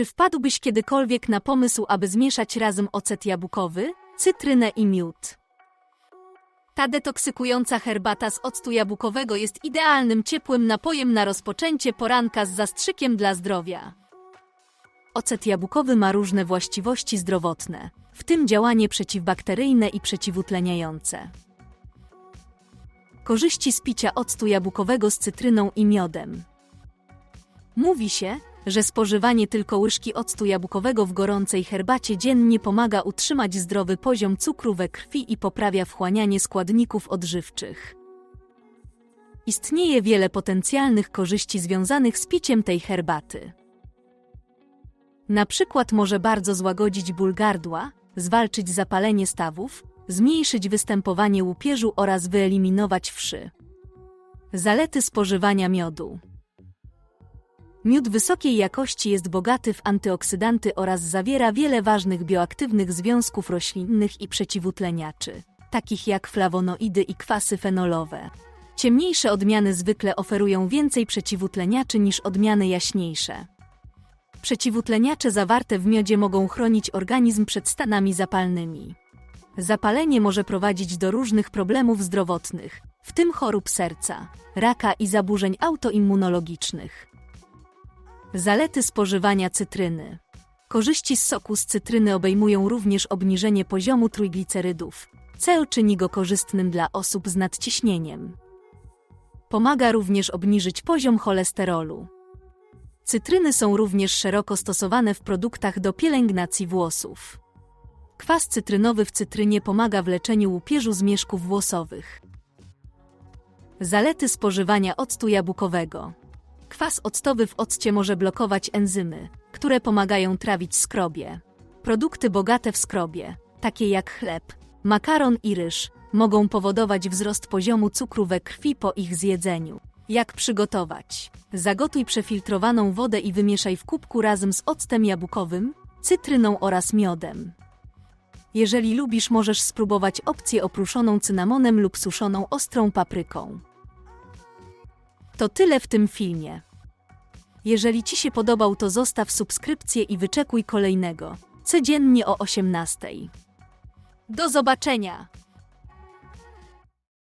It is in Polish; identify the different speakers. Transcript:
Speaker 1: Czy wpadłbyś kiedykolwiek na pomysł, aby zmieszać razem ocet jabłkowy, cytrynę i miód? Ta detoksykująca herbata z octu jabłkowego jest idealnym ciepłym napojem na rozpoczęcie poranka z zastrzykiem dla zdrowia. Ocet jabłkowy ma różne właściwości zdrowotne, w tym działanie przeciwbakteryjne i przeciwutleniające. Korzyści z picia octu jabłkowego z cytryną i miodem. Mówi się, że spożywanie tylko łyżki octu jabłkowego w gorącej herbacie dziennie pomaga utrzymać zdrowy poziom cukru we krwi i poprawia wchłanianie składników odżywczych. Istnieje wiele potencjalnych korzyści związanych z piciem tej herbaty. Na przykład może bardzo złagodzić ból gardła, zwalczyć zapalenie stawów, zmniejszyć występowanie łupieżu oraz wyeliminować wszy. Zalety spożywania miodu. Miód wysokiej jakości jest bogaty w antyoksydanty oraz zawiera wiele ważnych bioaktywnych związków roślinnych i przeciwutleniaczy, takich jak flawonoidy i kwasy fenolowe. Ciemniejsze odmiany zwykle oferują więcej przeciwutleniaczy niż odmiany jaśniejsze. Przeciwutleniacze zawarte w miodzie mogą chronić organizm przed stanami zapalnymi. Zapalenie może prowadzić do różnych problemów zdrowotnych, w tym chorób serca, raka i zaburzeń autoimmunologicznych. Zalety spożywania cytryny. Korzyści z soku z cytryny obejmują również obniżenie poziomu trójglicerydów. Cel czyni go korzystnym dla osób z nadciśnieniem. Pomaga również obniżyć poziom cholesterolu. Cytryny są również szeroko stosowane w produktach do pielęgnacji włosów. Kwas cytrynowy w cytrynie pomaga w leczeniu łupieżu zmierzchów włosowych. Zalety spożywania octu jabłkowego. Kwas octowy w occie może blokować enzymy, które pomagają trawić skrobie. Produkty bogate w skrobie, takie jak chleb, makaron i ryż, mogą powodować wzrost poziomu cukru we krwi po ich zjedzeniu. Jak przygotować? Zagotuj przefiltrowaną wodę i wymieszaj w kubku razem z octem jabłkowym, cytryną oraz miodem. Jeżeli lubisz, możesz spróbować opcję opruszoną cynamonem lub suszoną ostrą papryką. To tyle w tym filmie. Jeżeli Ci się podobał, to zostaw subskrypcję i wyczekuj kolejnego, codziennie o 18. Do zobaczenia!